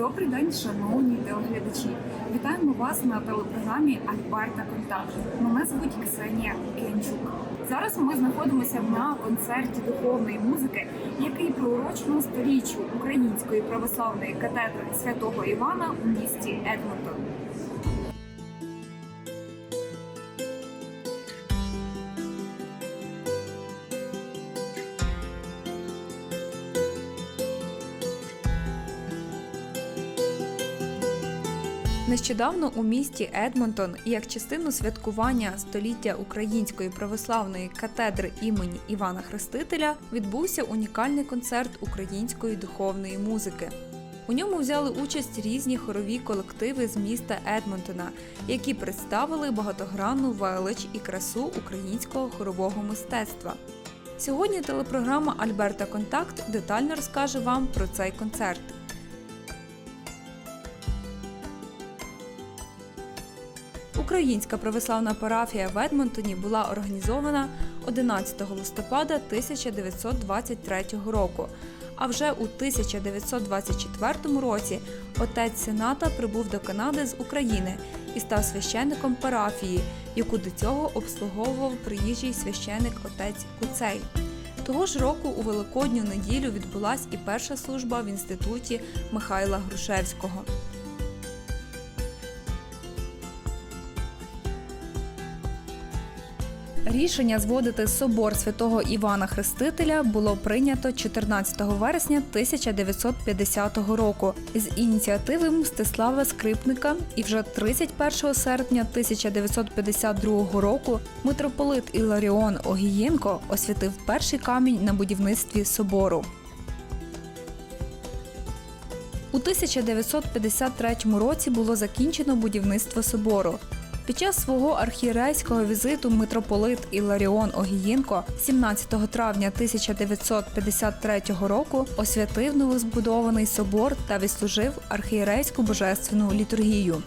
Добрий день, шановні телеглядачі. Вітаємо вас на телепрограмі Альбарта Контакт. Мене звуть Ксенія Кенчук. Зараз ми знаходимося на концерті духовної музики, який приурочено сторіччю Української православної катедри святого Івана у місті Едмонтон. Нещодавно у місті Едмонтон, як частину святкування століття Української православної катедри імені Івана Хрестителя, відбувся унікальний концерт української духовної музики. У ньому взяли участь різні хорові колективи з міста Едмонтона, які представили багатогранну велич і красу українського хорового мистецтва. Сьогодні телепрограма Альберта Контакт детально розкаже вам про цей концерт. Українська православна парафія в Едмонтоні була організована 11 листопада 1923 року. А вже у 1924 році отець Сената прибув до Канади з України і став священником парафії, яку до цього обслуговував приїжджий священик отець Куцей. Того ж року у Великодню неділю відбулась і перша служба в інституті Михайла Грушевського. Рішення зводити собор святого Івана Хрестителя було прийнято 14 вересня 1950 року з ініціативи Мстислава Скрипника, і вже 31 серпня 1952 року митрополит Іларіон Огієнко освятив перший камінь на будівництві собору. У 1953 році було закінчено будівництво собору. Під час свого архієрейського візиту митрополит Іларіон Огієнко 17 травня 1953 року освятив новозбудований собор та відслужив архієрейську божественну літургію.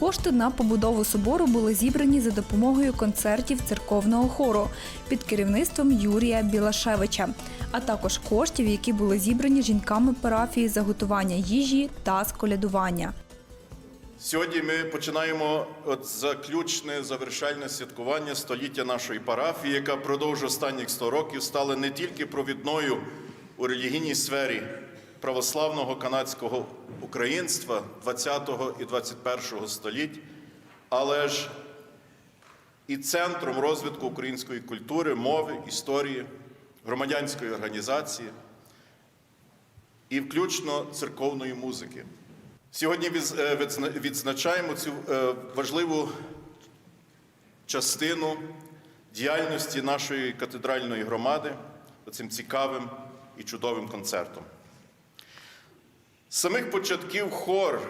Кошти на побудову собору були зібрані за допомогою концертів церковного хору під керівництвом Юрія Білашевича, а також коштів, які були зібрані жінками парафії за готування їжі та сколядування. Сьогодні ми починаємо от заключне завершальне святкування століття нашої парафії, яка впродовж останніх 100 років стала не тільки провідною у релігійній сфері православного канадського українства 20-го і 21-го століть, але ж і центром розвитку української культури, мови, історії, громадянської організації і включно церковної музики. Сьогодні е, відзна- відзначаємо цю е, важливу частину діяльності нашої катедральної громади цим цікавим і чудовим концертом. З самих початків хор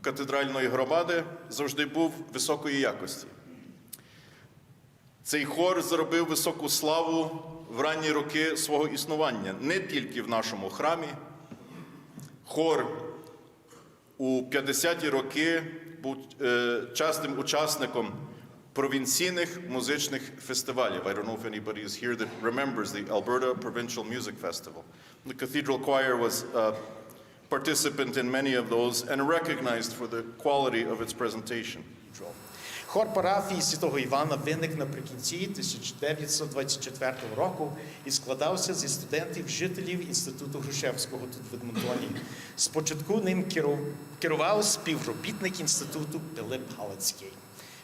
катедральної громади завжди був високої якості. Цей хор заробив високу славу в ранні роки свого існування не тільки в нашому храмі. Хор у 50-ті роки був е, частим учасником провінційних музичних фестивалів. I don't know if anybody is here that remembers the Alberta Provincial Music Festival. The Cathedral Choir was a participant in many of those and recognized for the quality of its presentation. Хор парафії святого Івана виник наприкінці 1924 року і складався зі студентів жителів інституту Грушевського тут в Едмонтоні. Спочатку ним керував співробітник інституту Пилип Галицький.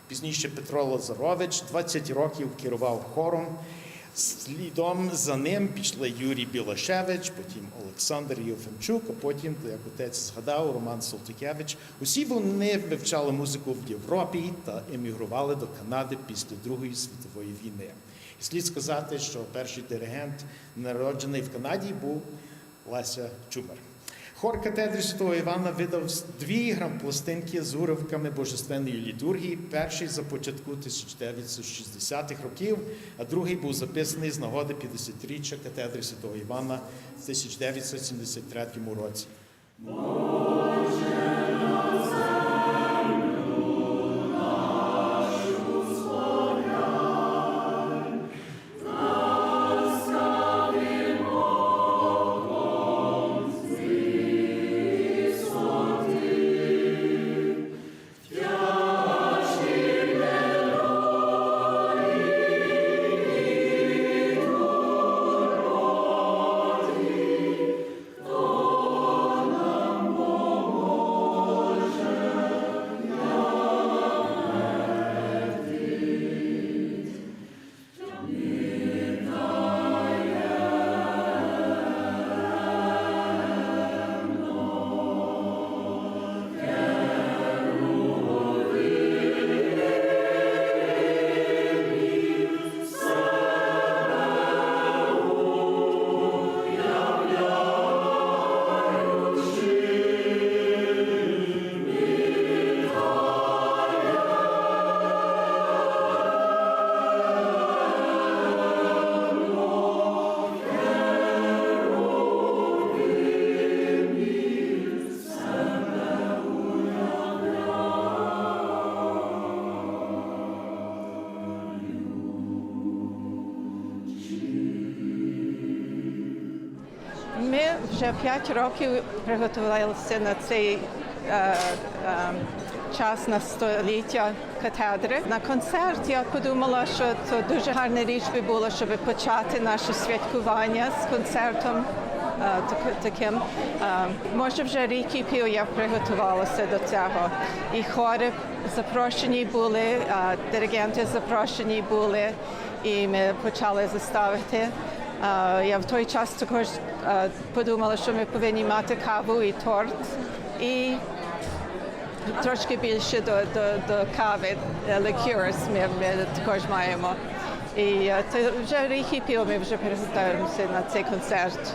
Пізніше Петро Лазарович 20 років керував хором. Слідом за ним пішли Юрій Білашевич, потім Олександр Євфемчук, а потім, як отець згадав, Роман Солтикевич. Усі вони вивчали музику в Європі та емігрували до Канади після Другої світової війни. І слід сказати, що перший диригент, народжений в Канаді, був Леся Чумер. Хор катедри Святого Івана видав дві грампластинки з уривками божественної літургії. Перший за початку 1960-х років, а другий був записаний з нагоди 50-річчя катедри Святого Івана в 1973 році. Вже п'ять років приготувалися на цей е, е, час на століття катедри. На концерт я подумала, що це дуже гарна річ би було, щоб почати наше святкування з концертом. е, Таким Е, може вже рік і пів я приготувалася до цього. І хори запрошені були, е, диригенти запрошені були, і ми почали заставити. Е, Я в той час також е, подумала, що ми повинні мати каву і торт, і трошки більше до, до, до кави, ликюрс ми, ми також маємо. І е, це вже рік і пів ми вже переготуємося на цей концерт.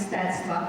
Мистецтва.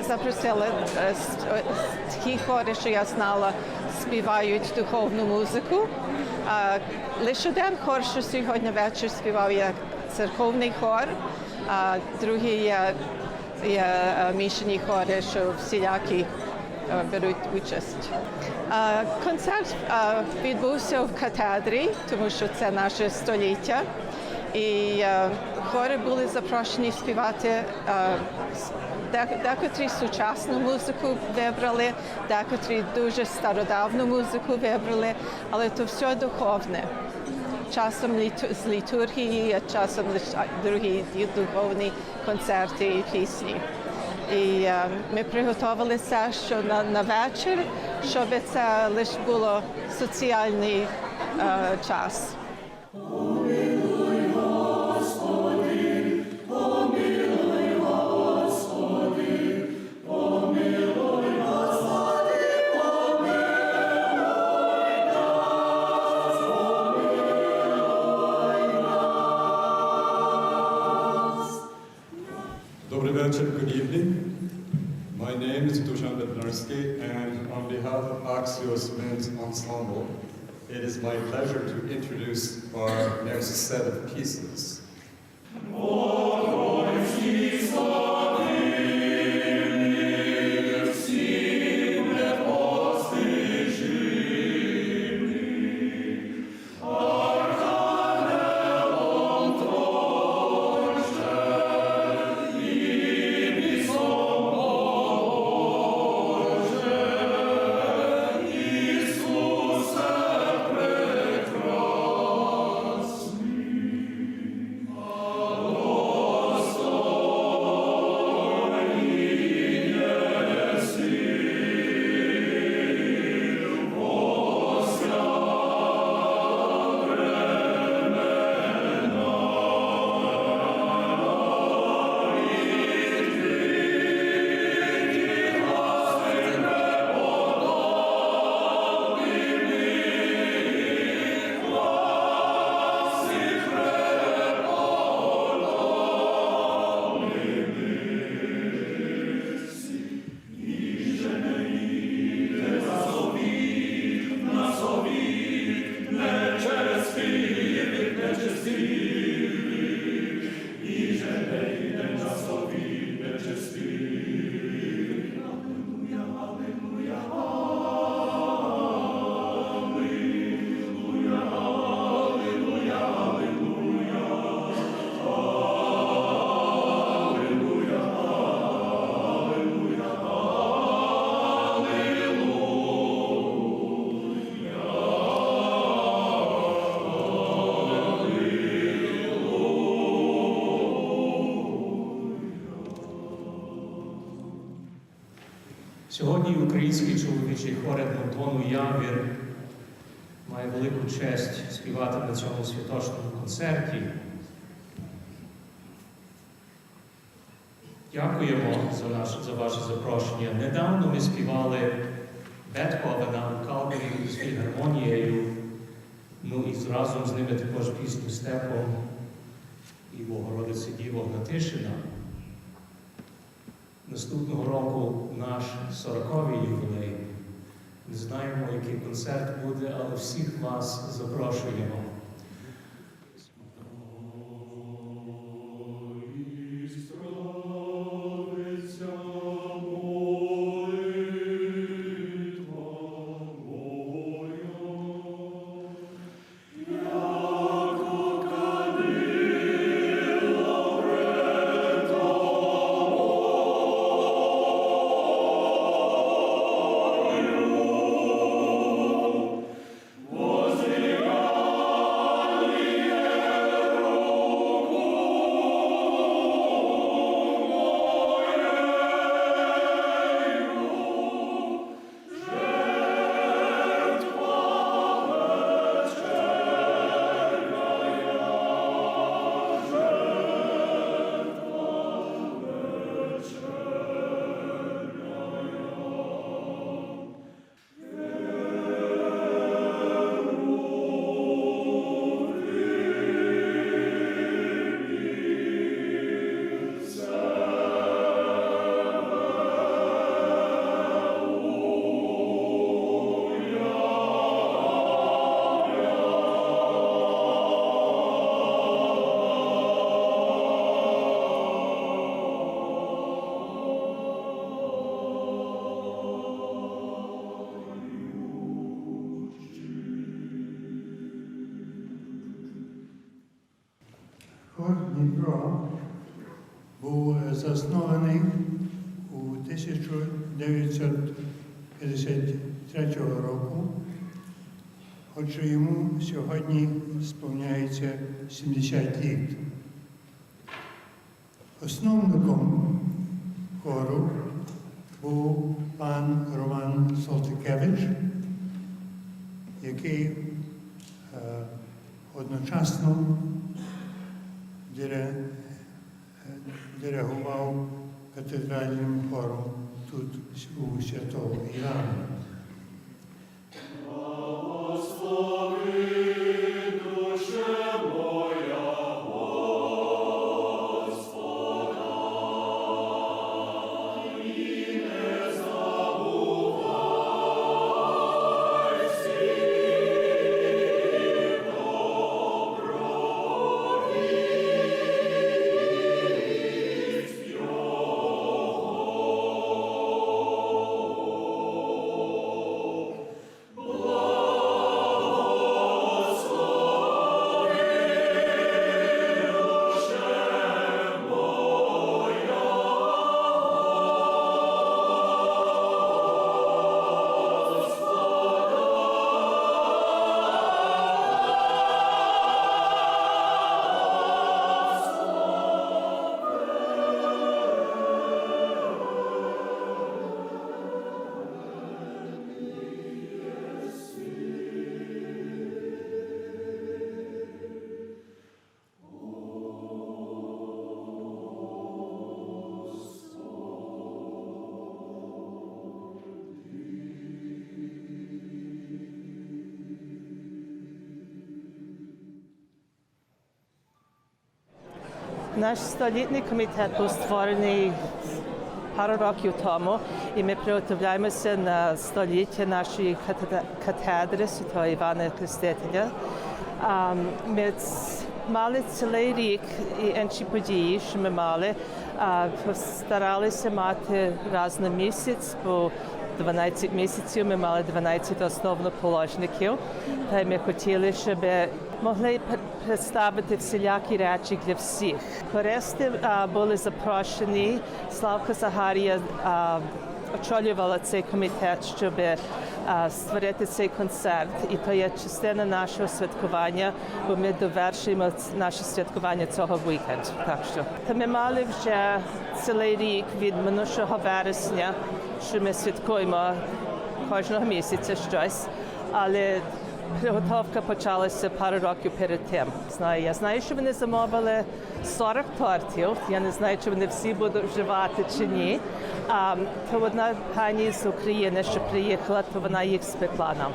Я запросила е, е, ті хори, що я знала, співають духовну музику. А, Лише один хор, що сьогодні вечір співав, є церковний хор, а другий є, є е, мішані хори, що всілякі беруть участь. А, Концерт е, відбувся в катедрі, тому що це наше століття. І е, хори були запрошені співати де- декотрі сучасну музику вибрали, декотрі дуже стародавну музику вибрали, але то все духовне. Часом з літургії, а часом другі духовні концерти і пісні. І е, ми приготувалися, що на, на вечір, щоб це лише було соціальний е, час. My pleasure to introduce our next set of pieces. Сьогодні український чоловічий хор Едмонтону Явір має велику честь співати на цьому святочному концерті. Дякуємо за, наш, за ваше запрошення. Недавно ми співали Бетховена у Калгарі з фільгармонією. Ну і разом з ними також пісню Степом і Богородиці Діво Гнатишина. Наступного року наш 40-й ювілей. Не знаємо, який концерт буде, але всіх вас запрошуємо. Сьогодні сповняється 70 літ. Основником хору був пан Роман Солтикевич, який е, одночасно диригував катедральним хором тут у Святого Івана. Наш столітній комітет був створений пару років тому, і ми приготовляємося на століття нашої катедри Святого Івана Хрестителя. А, Ми мали цілий рік і події, що ми мали. а, Старалися мати раз на місяць, бо 12 місяців ми мали 12 основоположників. Та ми хотіли, щоб могли пр- представити всілякі речі для всіх. Користи а, були запрошені. Славка Загарія очолювала цей комітет, щоб створити цей концерт. І то є частина нашого святкування, бо ми довершуємо наше святкування цього вікенду. Так що та ми мали вже цілий рік від минулого вересня, що ми святкуємо кожного місяця щось, але підготовка почалася пару років перед тим. Знаю, я знаю, що вони замовили 40 тортів. Я не знаю, чи вони всі будуть вживати чи ні. А, то одна пані з України, що приїхала, то вона їх спекла нам.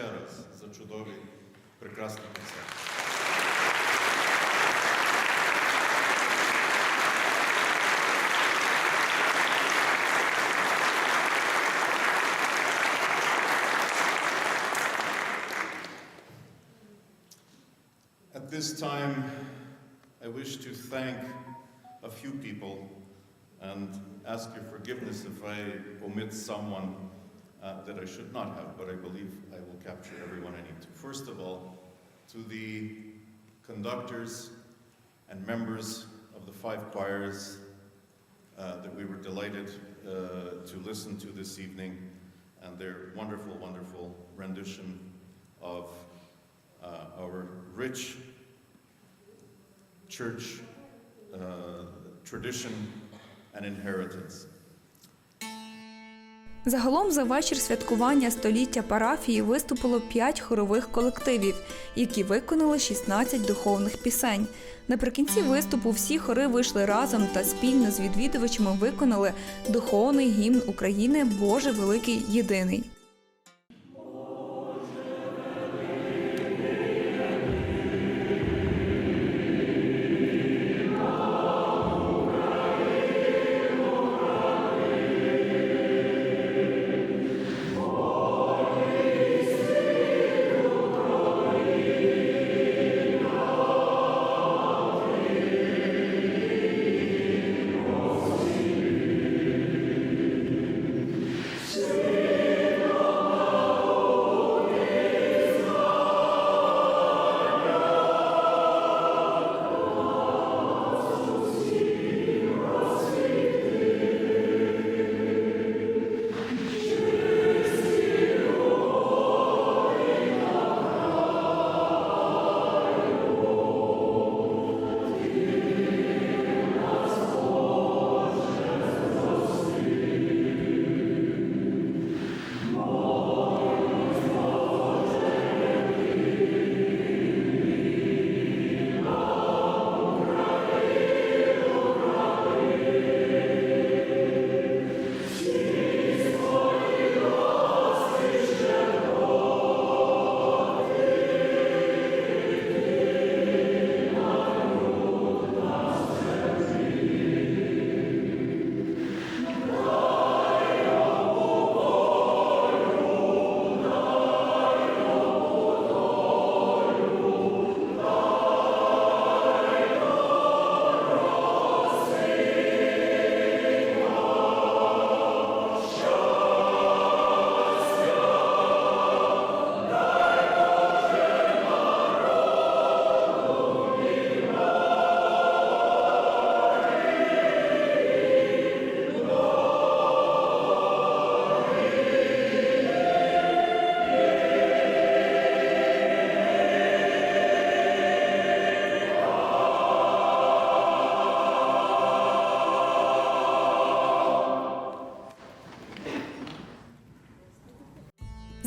ще раз за чудовий, прекрасний концерт. At this time, I wish to thank a few people and ask your forgiveness if I omit someone uh, that I should not have, but I believe I will capture everyone I need to. First of all, to the conductors and members of the five choirs uh, that we were delighted uh, to listen to this evening and their wonderful, wonderful rendition of uh, our rich church uh, tradition and inheritance. Загалом за вечір святкування століття парафії виступило 5 хорових колективів, які виконали 16 духовних пісень. Наприкінці виступу всі хори вийшли разом та спільно з відвідувачами виконали духовний гімн України Боже Великий Єдиний.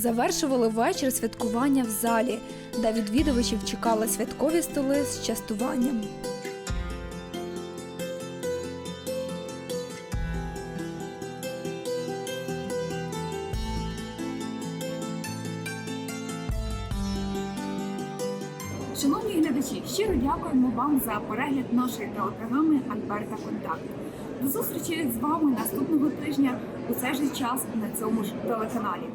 Завершували вечір святкування в залі, де відвідувачів чекали святкові столи з частуванням. Шановні глядачі, щиро дякуємо вам за перегляд нашої телепрограми Альберта Контакт. До зустрічі з вами наступного тижня у цей же час на цьому ж телеканалі.